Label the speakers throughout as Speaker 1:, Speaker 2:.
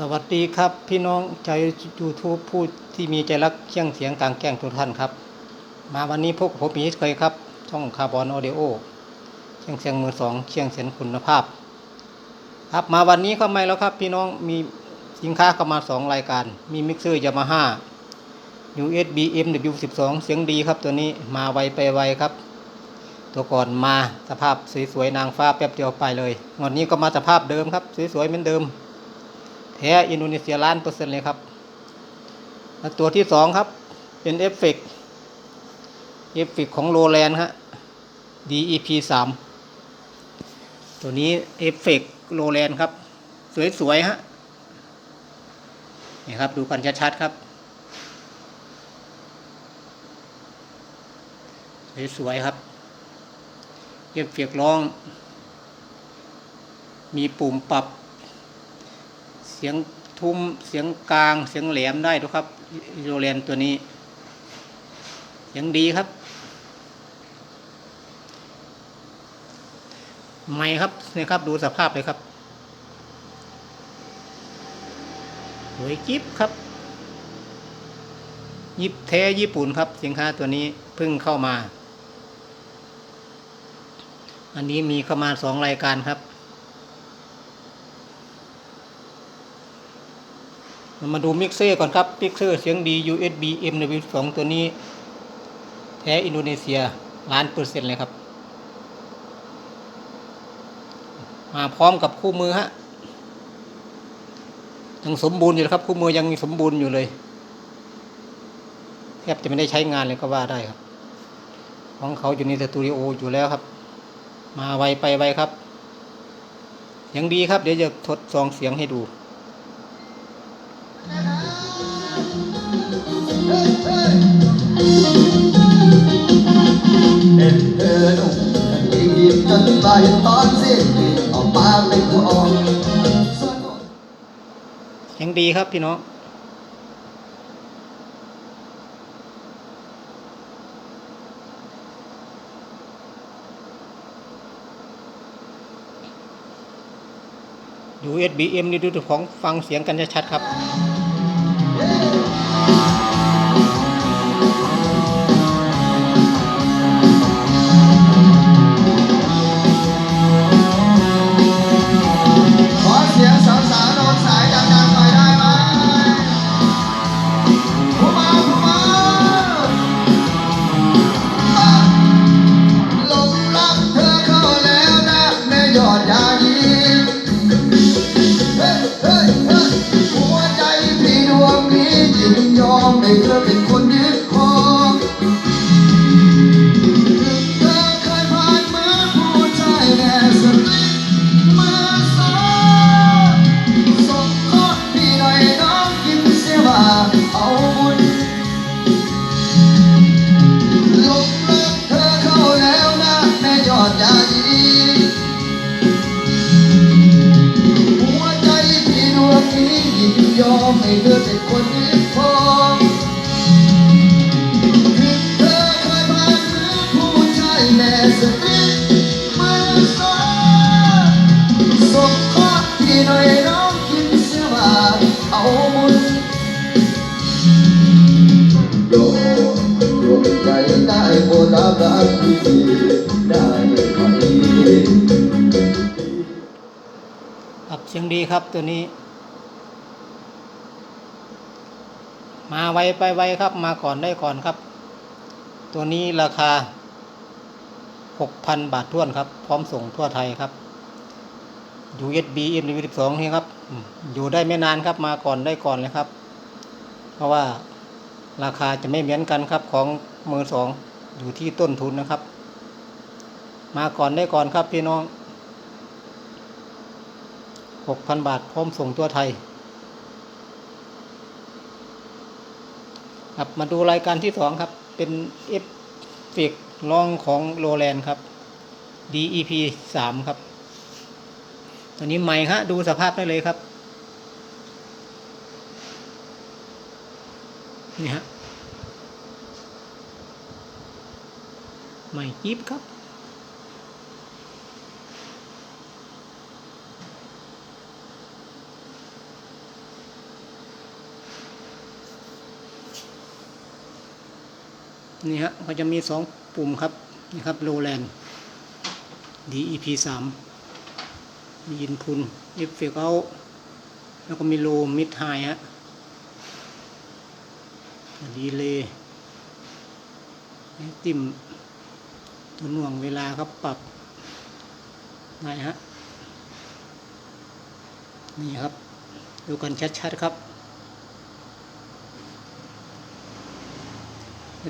Speaker 1: สวัสดีครับ พี่น้องชาวยูทูบผู้ที่มีใจรักเชียงเสียงกลางแก้งทุกท่านครับ มาวันนี้พบกับผมอีเคยครับ ช่องคาร์บอนออเดโอเชียงเสียงมือสองเชียงเสียงคุณภาพ ครับมาวันนี้เข้ามาแล้วครับ พี่น้องมีสินค้าเข้ามาสองรายการ มีมิกเซอร์ยามาฮ่า USB MW12 เสียงดีครับตัวนี้มาไวไปไวครับ ตัวก่อนมาสภาพสวยๆนางฟ้าแป๊บเดียวไปเลยงวดนี้ก็มาสภาพเดิมครับ สวยๆเหมือนเดิม แท้อินโดนีเซียล้านเปอร์เซ็นต์เลยครับ ตัวที่สองครับ เป็นเอฟเฟกเอฟเฟกของโรแลนด์ฮะ DEP สามตัวนี้เอฟเฟกโรแลนด์ครับ สวยๆฮะนี่ครับ ดูกันชัดๆครับ สวยๆครับเอฟเฟกร้อง มีปุ่มปรับ เสียงทุ้มเสียงกลางเสียงแหลมได้ทุกครับโรแลนตัวนี้ เสียงดีครับ ไม่ครับนี่ครับดูสภาพเลยครับสวยจิ๊บครับ ยิบแท้ญี่ปุ่นครับ สินค้าตัวนี้เพิ่งเข้ามา อันนี้มีเข้ามาสองรายการครับ มาดูมิกเซอร์ก่อนครับมิกเซอร์เสียงดี USB MW2 ตัวนี้ แท้อินโดนีเซียล้านเปอร์เซ็นต์เลยครับ มาพร้อมกับคู่มือฮะยังสมบูรณ์อยู่ครับ คู่มือยังสมบูรณ์อยู่เลยแทบจะไม่ได้ใช้งานเลยก็ว่าได้ครับ ของเขาอยู่ในสตูดิโออยู่แล้วครับ มาไวไปไวครับ ยังดีครับ เดี๋ยวจะทดสองเสียงให้ดู
Speaker 2: เด็ดเธอหนุ่มกันดีดีจนบ่ายตอนสิ้นออกมาเป็นผู้อ่อนส่วน
Speaker 1: เสียงดีครับพี่น้องดู SBM นี่ดูของฟังเสียงกันชัดๆครับ
Speaker 2: มให้เธอเป็นคนยึดครองถึงเธอเคยผ่านมือผู้ชายแม่สตรีมือสองส่งข้อพี่หน่อยน้องกินเสียว่าเอาบุญโยมดวงใจได้โปรดรับรักพี่ได้ไหม
Speaker 1: ครับเสียงดีครับตัวนี้ มาไวไปไวครับ มาก่อนได้ก่อนครับ ตัวนี้ราคา 6,000 บาทท้วนครับ พร้อมส่งทั่วไทยครับ USB M12 นี่ครับอืมอยู่ได้ไม่นานครับมาก่อนได้ก่อนเลยครับ เพราะว่าราคาจะไม่เหมือนกันครับของมือสองอยู่ที่ต้นทุนนะครับ มาก่อนได้ก่อนครับพี่น้องหกพันบาทพร้อมส่งตัวไทย ครับมาดูรายการที่สองครับ เป็นเอฟเฟกลองของโรแลนด์ครับ DEP สามครับ ตัวนี้ใหม่ฮะดูสภาพได้เลยครับ นี่ฮะใหม่ยิบครับ นี่ฮะก็จะมีสองปุ่มครับนี่ครับโลแลน DEP สามมีอินพุนเอฟเฟกเอาแล้วก็มีโลมิดไฮฮะดีเลยติมตัวหน่วงเวลาครับปรับได้ฮะ นี่ครับ ดูกันชัดๆครับ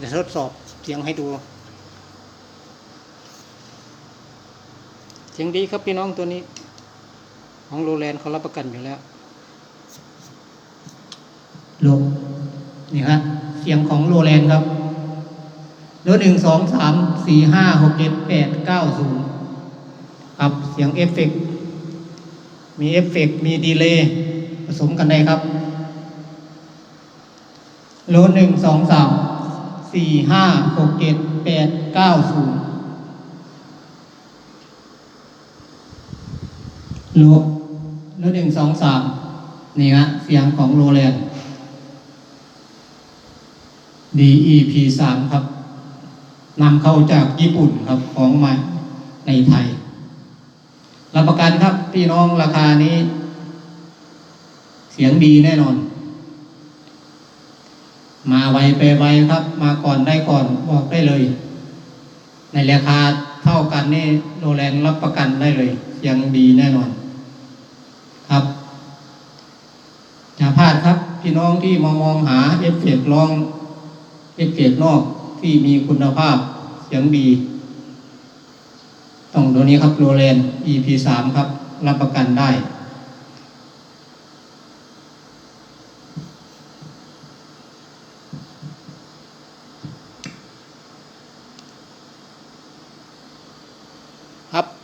Speaker 1: จะทดสอบเสียงให้ดู เสียงดีครับพี่น้องตัวนี้ ของโรแลนด์เขารับประกันอยู่แล้วลบนี่ครับเสียงของโรแลนด์ครับรถหนึ่งสองสามสี่ห้าหกเจ็ดแปดเก้าศูนย์ครับเสียงเอฟเฟกต์มีเอฟเฟกต์มีดีเลย์ผสมกันได้ครับรถหนึ่งสองสาม สี่ห้าหกเจ็ดแปดเก้าศูนย์โลโลหนึ่งสองสามนี่ฮะเสียงของโรแลนด์ DEP สามครับนำเข้าจากญี่ปุ่นครับของมาในไทย รับประกันครับพี่น้องราคานี้ เสียงดีแน่นอน มาไวไปไวครับ มาก่อนได้ก่อนบอกได้เลย ในราคาเท่ากันนี่โรแลนด์รับประกันได้เลยเสียงดีแน่นอน ครับอย่าพลาดครับ พี่น้องที่มามองหาเอฟเฟกต์ร้องเอฟเฟกต์นอกที่มีคุณภาพเสียงดีต้องตัวนี้ครับโรแลน EP สามครับ รับประกันได้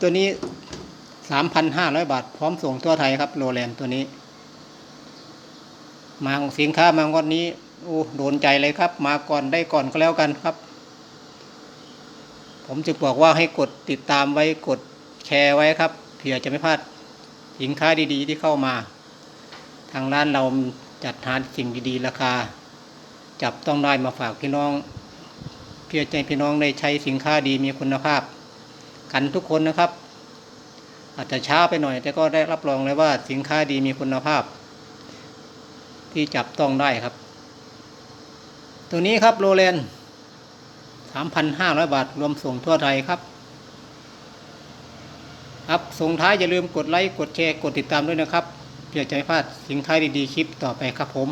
Speaker 1: ตัวนี้สามพันห้าร้อยบาท พร้อมส่งทั่วไทยครับ โรแลนตัวนี้ มาสินค้ามางวดนี้โอ้โดนใจเลยครับ มาก่อนได้ก่อนก็แล้วกันครับ ผมจึงบอกว่าให้กดติดตามไว้กดแชร์ไว้ครับเผื่อจะไม่พลาดสินค้าดีๆ ที่เข้ามา ทางร้านเราจัดหาสิ่งดีๆ ราคา จับต้องได้มาฝากพี่น้อง เพื่อใจพี่น้องได้ใช้สินค้าดีมีคุณภาพ กันทุกคนนะครับ อาจจะช้าไปหน่อย แต่ก็ได้รับรองเลยว่าสินค้าดีมีคุณภาพ ที่จับต้องได้ครับ ตัวนี้ครับโรแลนสามพันห้าร้อยบาท รวมส่งทั่วไทยครับ ครับส่งท้ายอย่าลืมกดไลค์ กดแชร์ กดติดตามด้วยนะครับ เพื่อจะไม่พลาดสินค้าดีๆ คลิปต่อไปครับผม